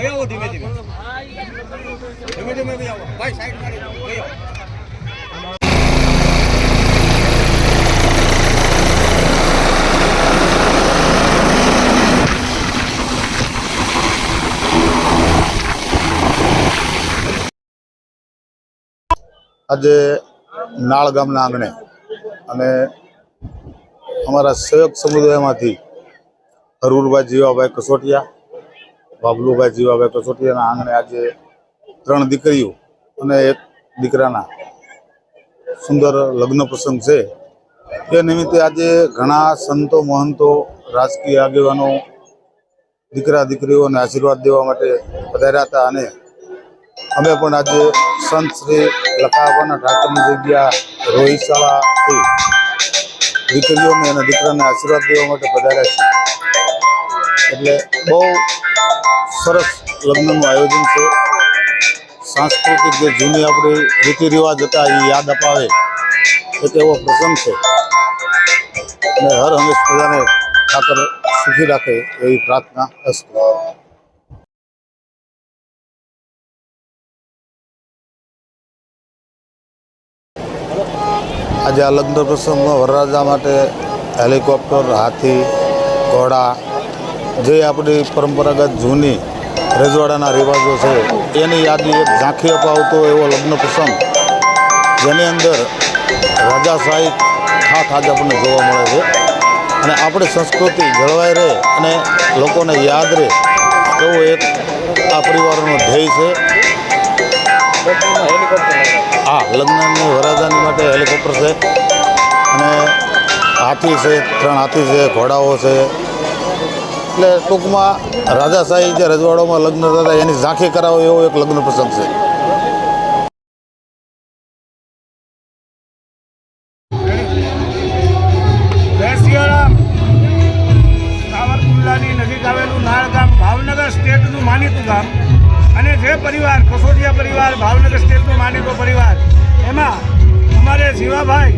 ભાઈ આવો ધીમે ધીમે. ધીમે ધીમે ભાઈ આવો. ભાઈ સાઈડ મારી ભાઈ આવો. આજે નાળ ગામના આંગણે અને અમારા સેવક સમુદાયમાંથી હરુરભાઈ જીવાભાઈ કસોટિયા બાબલુભાઈ જીવાભાઈ કસોટિયાના આંગણે આજે ત્રણ દીકરીઓ અને એક દીકરાના સુંદર લગ્ન પ્રસંગ છે. એ નિમિત્તે આજે ઘણા સંતો, મહંતો, રાજકીય આગેવાનો, દીકરા દીકરીઓને આશીર્વાદ દેવા માટે પધાર્યા હતા અને અમે પણ આજે સંત શ્રી લખાવાના ઠાકરની જગ્યા રોહિશાળાથી દીકરીઓને અને દીકરાને આશીર્વાદ દેવા માટે પધાર્યા છીએ. એટલે બહુ સરસ લગ્નનું આયોજન છે. સાંસ્કૃતિક જે જૂની આપણી રીતિ રિવાજ હતા એ યાદ અપાવે એક એવો પ્રસંગ છે. અને હર હંમેશ બધાને ઠાકર સુખી રાખે એવી પ્રાર્થના અસ્તુ આજે આ લગ્ન પ્રસંગમાં વરરાજા માટે હેલિકોપ્ટર, હાથી, ઘોડા જે આપણી પરંપરાગત જૂની રજવાડાના રિવાજો છે, એની યાદી એક ઝાંખી અપાવતો એવો લગ્ન પ્રસંગ, જેની અંદર રાજાશાહી ઠાઠ આજે આપણને જોવા મળે છે. અને આપણી સંસ્કૃતિ જળવાઈ રહે અને લોકોને યાદ રહે, એવો એક આ પરિવારનો ધ્યેય છે. હા, લગ્નની વરાજાની માટે હેલિકોપ્ટર છે. અને હાથી છે, ત્રણ હાથી છે, ઘોડાઓ છે. એટલે ટૂંકમાં રાજાશાહી જે રજવાડામાં લગ્ન થતા એની ઝાંખી કરાવો એવો એક લગ્ન પ્રસંગ છે. નજીક આવેલું નાળ ભાવનગર સ્ટેટનું માનીતું ગામ અને જે પરિવાર, કસોટિયા પરિવાર, ભાવનગર સ્ટેટનો માનીતો પરિવાર, એમાં અમારે જીવાભાઈ,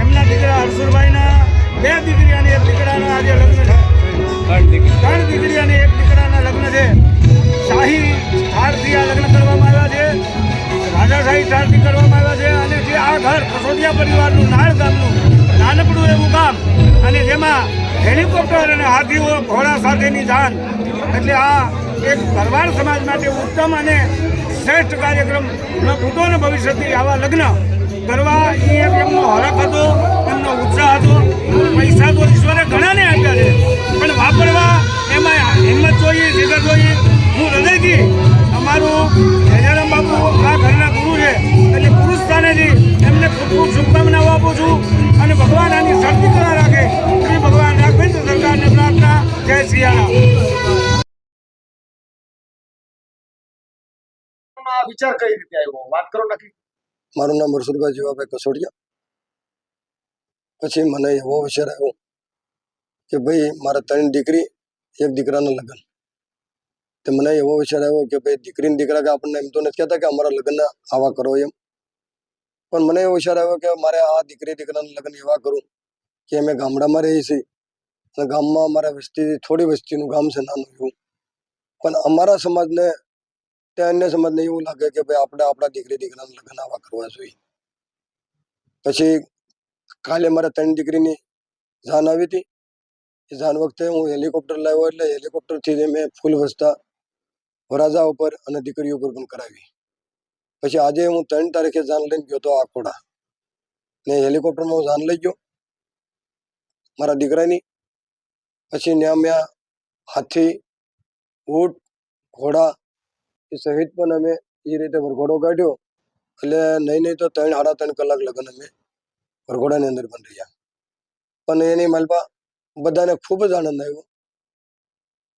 એમના દીકરા હરસુરભાઈના બે દીકરી અને એક દીકરાના આજે લગ્ન કસોટિયા પરિવારનું, નાળ ગામનું, નાનકડું એવું ગામ અને જેમાં હેલિકોપ્ટર અને હાથીઓ ઘોડા સાથેની જાન. એટલે આ એક ભરવાડ સમાજ માટે ઉત્તમ અને શ્રેષ્ઠ કાર્યક્રમ ભૂતો ભવિષ્યથી આવા લગ્ન કરવા એ એક એમનો હરખ હતો, એમનો ઉત્સાહ હતો. પૈસા તો ઈશ્વરે આ વિચાર કઈ રીતે આવ્યો? વાત કરો નક્કી. મારું નામ મરસુરભાઈ જીવાભાઈ કસોડિયા. પછી મને એવો વિચાર આવ્યો કે ભાઈ, મારા ત્રણ દીકરી, એક દીકરાના લગ્ન. તો મને એવો વિચાર આવ્યો કે ભાઈ દીકરી ને દીકરા કે આપણને એમ તો નથી કહેતા કે અમારા લગ્ન આવા કરો એમ. પણ મને એવો વિચાર આવ્યો કે મારે આ દીકરી, દીકરાના લગ્ન એવા કરું કે અમે ગામડામાં રહીએ છીએ. અને ગામમાં અમારા વસ્તી, થોડી વસ્તીનું ગામ છે, નાનું એવું. પણ અમારા સમાજને ત્યાં અન્ય એવું લાગે કે ભાઈ આપણે આપણા દીકરી દીકરાને લગ્ન આવા કરવા જોઈએ. પછી કાલે મારા ત્રણ દીકરીની જાન આવી હતી. એ જાન વખતે હું હેલિકોપ્ટર લાવ્યો એટલે હેલિકોપ્ટરથી મેં ફૂલ વસ્તા વરાજા ઉપર અને દીકરી ઉપર પણ કરાવી. પછી આજે હું ત્રણ તારીખે જાન લઈને ગયો તો આખોડા. ને હેલિકોપ્ટરમાં હું જાન લઈ ગયો. મારા દીકરાની. પછી ત્યાં મેં હાથી, ઊંટ, ઘોડા એ સહિત પણ અમે એ રીતે વરઘોડો કાઢ્યો. એટલે નહીં નહીં તો ત્રણ સાડા ત્રણ કલાક લગ્ન અમે વરઘોડાની અંદર પણ રહ્યા. પણ એની માલપા બધાને ખૂબ જ આનંદ આવ્યો.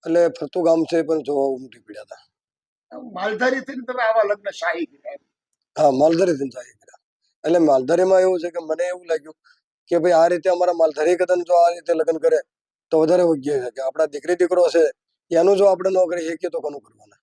એટલે ફરતું ગામ છે પણ જોવા ઉમટી પડ્યા હતા. માલધારી થઈને તમે આવા લગ્ન શાહી કર્યા હા માલધારી થી શાહી કર્યા એટલે માલધારીમાં એવું છે કે મને એવું લાગ્યું કે ભાઈ આ રીતે અમારા માલધારી કદન જો આ રીતે લગ્ન કરે તો વધારે યોગ્ય છે. કે આપણા દીકરી દીકરો છે એનું જો આપણે ન કરી શકીએ તો કોનું કરવાના?